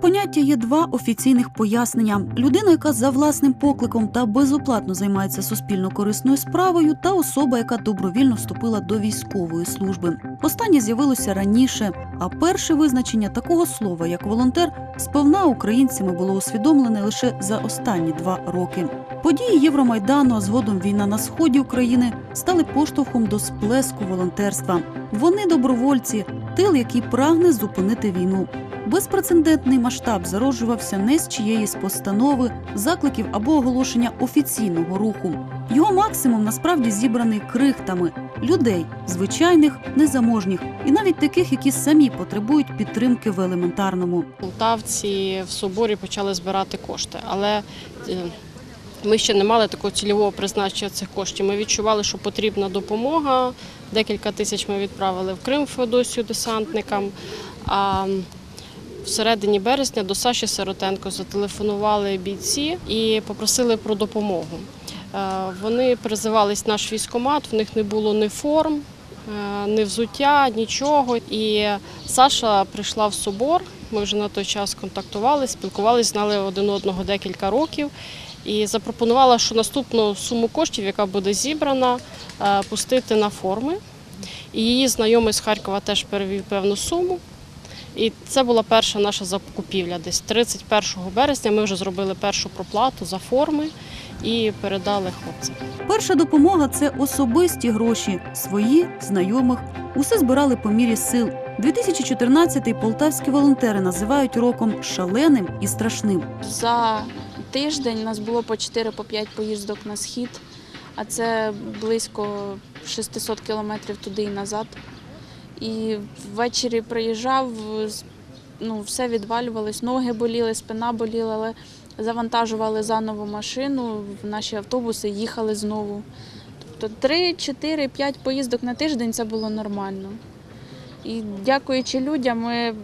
поняття є два офіційних пояснення: людина, яка за власним покликом та безоплатно займається суспільно корисною справою, та особа, яка добровільно вступила до військової служби. Останнє з'явилося раніше, а перше визначення такого слова, як волонтер, сповна українцями було усвідомлене лише за останні два роки. Події Євромайдану, а згодом війна на сході України стали поштовхом до сплеску волонтерства. Вони добровольці, тил, який прагне зупинити війну. Безпрецедентний масштаб зароджувався не з чиєїсь постанови, закликів або оголошення офіційного руху. Його максимум насправді зібраний крихтами людей, звичайних, незаможніх і навіть таких, які самі потребують підтримки в елементарному. Полтавці в соборі почали збирати кошти, але е, ми ще не мали такого цільового призначення цих коштів. Ми відчували, що потрібна допомога. Декілька тисяч ми відправили в Крим Феодосію десантникам. В середині березня до Саші Сиротенко зателефонували бійці і попросили про допомогу. Е, Вони призивались наш військкомат, в них не було ні форм, е, ні взуття, нічого. І Саша прийшла в собор. Ми вже на той час контактували, спілкувалися, знали один одного декілька років. І запропонувала, що наступну суму коштів, яка буде зібрана, е, пустити на форми. І її знайомий з Харкова теж перевів певну суму. І це була перша наша закупівля. Десь 31 березня ми вже зробили першу проплату за форми і передали хлопцям. Перша допомога це особисті гроші, свої, знайомих. Усе збирали по мірі сил. 2014-й полтавські волонтери називають роком шаленим і страшним. За тиждень у нас було по 4 по 5 поїздок на схід, а це близько 600 кілометрів туди і назад. І ввечері приїжджав, ну, все відвалювалось, ноги боліли, спина боліла, але завантажували заново машину в наші автобуси, їхали знову. Тобто 3, 4, 5 поїздок на тиждень це було нормально. І дякуючи людям, ми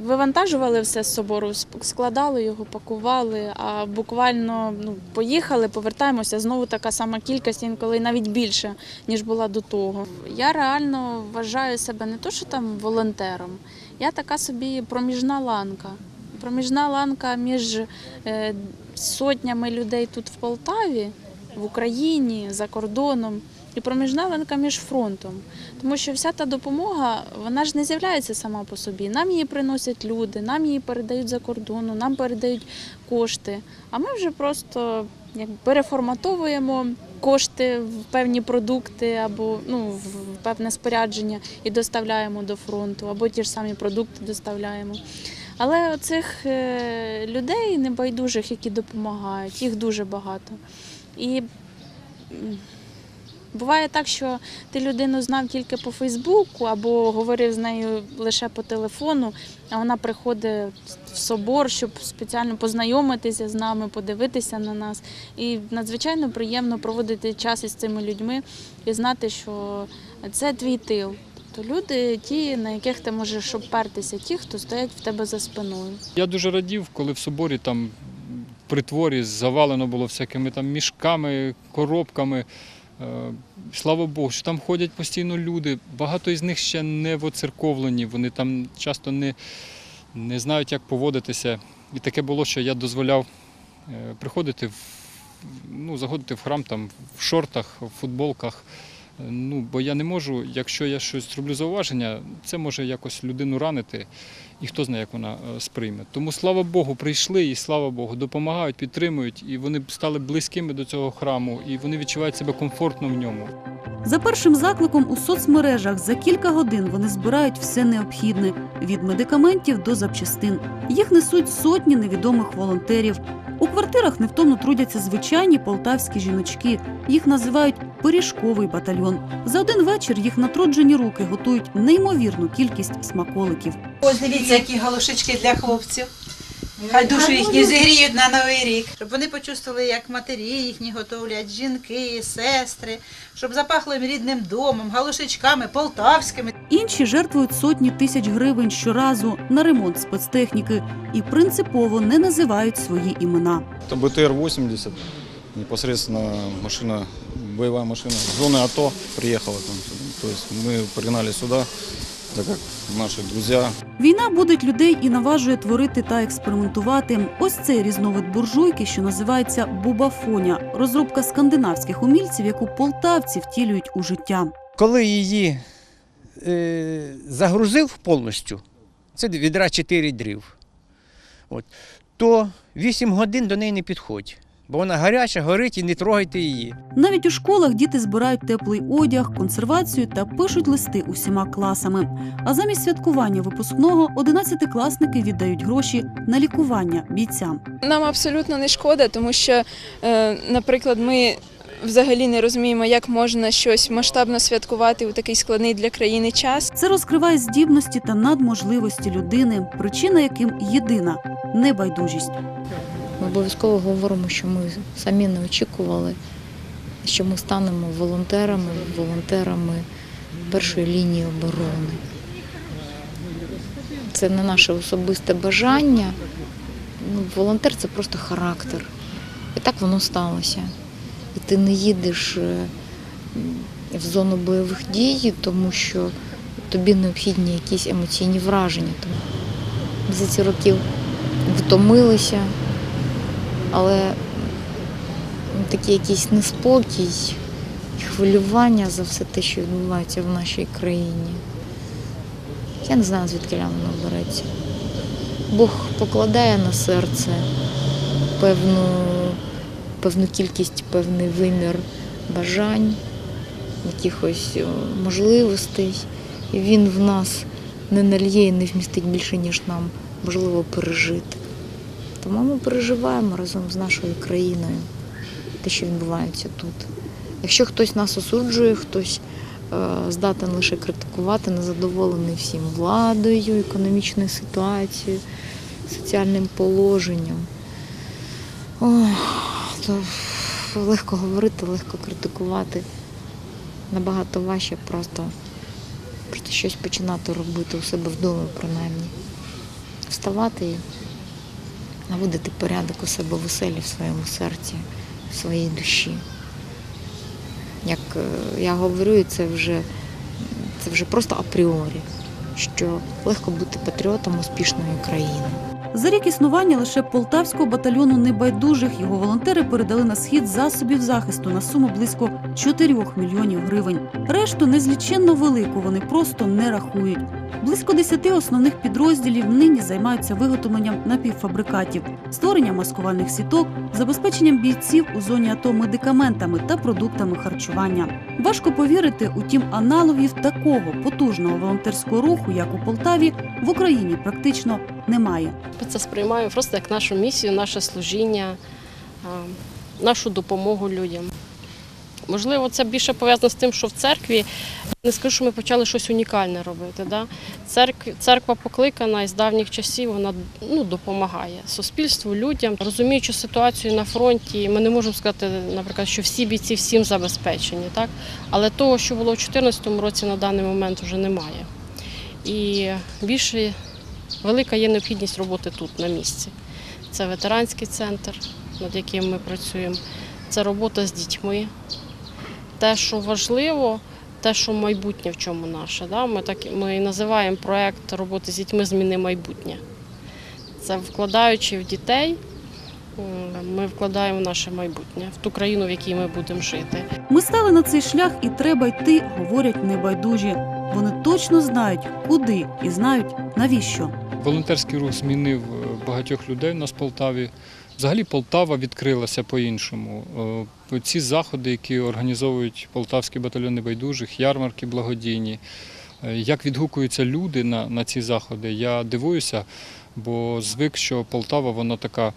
вивантажували все з собору, складали його, пакували, а буквально ну, поїхали, повертаємося, знову така сама кількість, інколи навіть більше, ніж була до того. Я реально вважаю себе не то, що там волонтером, я така собі проміжна ланка. Проміжна ланка між е, сотнями людей тут в Полтаві, в Україні, за кордоном. І проміжна ланка між фронтом. Тому що вся та допомога, вона ж не з'являється сама по собі. Нам її приносять люди, нам її передають за кордону, нам передають кошти. А ми вже просто як переформатовуємо кошти в певні продукти або ну, в певне спорядження і доставляємо до фронту, або ті ж самі продукти доставляємо. Але оцих е, людей небайдужих, які допомагають, їх дуже багато. І Буває так, що ти людину знав тільки по Фейсбуку або говорив з нею лише по телефону, а вона приходить в собор, щоб спеціально познайомитися з нами, подивитися на нас. І надзвичайно приємно проводити час із цими людьми і знати, що це твій тил. Тобто люди, ті, на яких ти можеш опертися, ті, хто стоять в тебе за спиною. Я дуже радів, коли в соборі там при творі завалено було всякими там мішками, коробками. Е, Слава Богу, що там ходять постійно люди. Багато із них ще не воцерковлені, вони там часто не, не знають, як поводитися. І таке було, що я дозволяв е, приходити в, ну, заходити в храм там в шортах, в футболках. Ну, бо я не можу, якщо я щось зроблю зауваження, це може якось людину ранити, і хто знає, як вона е, сприйме. Тому слава Богу, прийшли і слава Богу, допомагають, підтримують, і вони стали близькими до цього храму, і вони відчувають себе комфортно в ньому. За першим закликом у соцмережах за кілька годин вони збирають все необхідне від медикаментів до запчастин. Їх несуть сотні невідомих волонтерів. У квартирах невтомно трудяться звичайні полтавські жіночки. Їх називають пиріжковий батальйон. За один вечір їх натруджені руки готують неймовірну кількість смаколиків. Ось дивіться, які галушечки для хлопців. Хай душу їхні зігріють на новий рік, щоб вони почувствували, як матері їхні готовлять, жінки, сестри, щоб запахло їм рідним домом, галушечками, полтавськими. Інші жертвують сотні тисяч гривень щоразу на ремонт спецтехніки і принципово не називають свої імена. Это БТР-80, непосредственно машина, боевая машина. С зоны АТО приехала там. То есть мы пригнали сюда, так как наши друзья Війна будить людей і наважує творити та експериментувати. Ось цей різновид буржуйки, що називається бубафоня, розробка скандинавських умільців, яку полтавці втілюють у життя. Коли її е, загрузив повністю, це відра 4 дрів, от, то 8 годин до неї не підходь. Бо вона гаряча, горить і не трогайте її. Навіть у школах діти збирають теплий одяг, консервацію та пишуть листи усіма класами. А замість святкування випускного одинадцятикласники віддають гроші на лікування бійцям. Нам абсолютно не шкода, тому що, е, наприклад, ми взагалі не розуміємо, як можна щось масштабно святкувати у такий складний для країни час. Це розкриває здібності та надможливості людини, причина яким єдина небайдужість. Обов'язково говоримо, що ми самі не очікували, що ми станемо волонтерами, волонтерами першої лінії оборони. Це не наше особисте бажання. Ну, волонтер це просто характер. І так воно сталося. І ти не їдеш е, в зону бойових дій, тому що тобі необхідні якісь емоційні враження. За ці роки втомилися але такий якийсь неспокій хвилювання за все те, що відбувається в нашій країні. Я не знаю, звідки воно береться. Бог покладає на серце певну, певну кількість, певний вимір бажань, якихось можливостей. І він в нас не нальє і не вмістить більше, ніж нам можливо пережити. Тому ми переживаємо разом з нашою країною те, що відбувається тут. Якщо хтось нас осуджує, хтось е, здатен лише критикувати, незадоволений всім владою, економічною ситуацією, соціальним положенням, ой, то легко говорити, легко критикувати. Набагато важче просто, просто щось починати робити у себе вдома, принаймні. Вставати і наводити порядок у себе в оселі, в своєму серці, в своїй душі. Як е, я говорю, це вже, це вже просто апріорі, що легко бути патріотом успішної країни. За рік існування лише полтавського батальйону небайдужих його волонтери передали на схід засобів захисту на суму близько 4 мільйонів гривень. Решту незліченно велику вони просто не рахують. Близько 10 основних підрозділів нині займаються виготовленням напівфабрикатів, створенням маскувальних сіток, забезпеченням бійців у зоні АТО медикаментами та продуктами харчування. Важко повірити, утім, аналогів такого потужного волонтерського руху, як у Полтаві, в Україні практично немає. Це сприймаємо просто як нашу місію, наше служіння, нашу допомогу людям. Можливо, це більше пов'язано з тим, що в церкві не скажу, що ми почали щось унікальне робити. Да? Церква, церква покликана із давніх часів, вона ну, допомагає суспільству, людям. Розуміючи ситуацію на фронті, ми не можемо сказати, наприклад, що всі бійці всім забезпечені, так? але того, що було в 2014 році, на даний момент вже немає. І більше велика є необхідність роботи тут, на місці. Це ветеранський центр, над яким ми працюємо, це робота з дітьми. Те, що важливо, те, що майбутнє в чому наше. Да? Ми, так, ми і називаємо проєкт роботи з дітьми Зміни майбутнє. Це вкладаючи в дітей, ми вкладаємо в наше майбутнє, в ту країну, в якій ми будемо жити. Ми стали на цей шлях і треба йти, говорять небайдужі. Вони точно знають, куди і знають навіщо. Волонтерський рух змінив е, багатьох людей у нас в Полтаві. Взагалі Полтава відкрилася по-іншому. Е, Ці заходи, які організовують полтавський батальйон небайдужих, ярмарки благодійні, е, як відгукуються люди на, на ці заходи, я дивуюся, бо звик, що Полтава вона така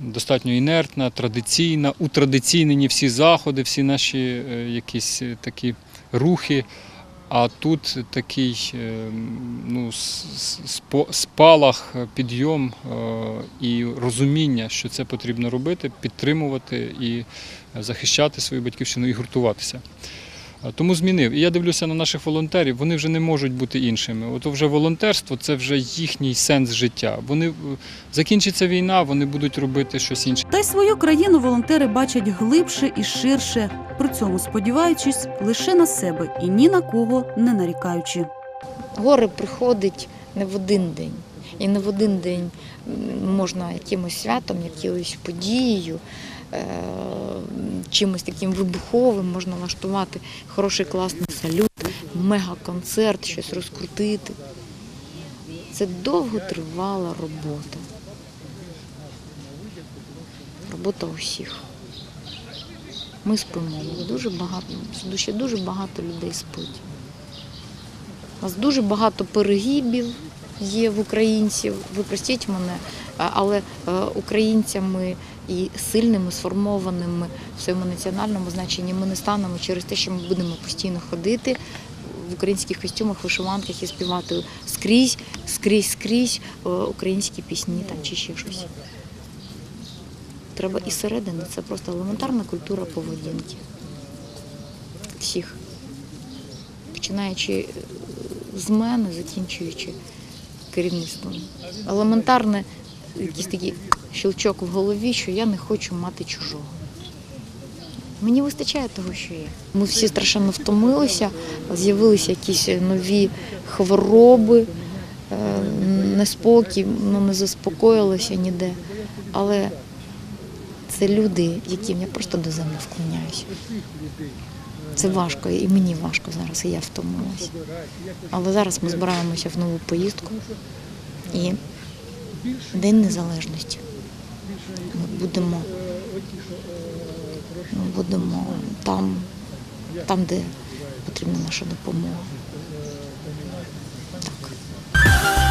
достатньо інертна, традиційна, утрадиційнені всі заходи, всі наші е, якісь такі рухи. А тут такий е, ну, спалах, е, підйом е, і розуміння, що це потрібно робити, підтримувати і захищати свою батьківщину і гуртуватися. Тому змінив. І я дивлюся на наших волонтерів, вони вже не можуть бути іншими. От вже волонтерство це вже їхній сенс життя. Вони е, закінчиться війна, вони будуть робити щось інше. Та й свою країну волонтери бачать глибше і ширше, при цьому сподіваючись лише на себе і ні на кого не нарікаючи. Горе приходить не в один день. І не в один день можна якимось святом, якоюсь подією, е, чимось таким вибуховим можна влаштувати хороший класний салют, мега-концерт, щось розкрутити. Це довготривала робота. Робота усіх. Ми спимо. Дуже багато, душі дуже багато людей спить. У нас дуже багато перегибів є в українців. Ви простіть мене, але е, українцями і сильними, сформованими в своєму національному значенні ми не станемо через те, що ми будемо постійно ходити в українських костюмах, вишиванках і співати скрізь, скрізь, скрізь е, українські пісні там чи ще щось. Треба і середини, це просто елементарна культура поведінки. Всіх. Починаючи з мене, закінчуючи керівництвом. Елементарне якийсь такий щелчок в голові, що я не хочу мати чужого. Мені вистачає того, що є. Ми всі страшенно втомилися, з'явилися якісь нові хвороби, е, неспокій, ну, не заспокоїлися ніде. Але це люди, яким я просто до землі вклоняюся. Це важко, і мені важко зараз, і я втомилась. Але зараз ми збираємося в нову поїздку і День Незалежності. Ми будемо ми будемо там, там, де потрібна наша допомога. Так.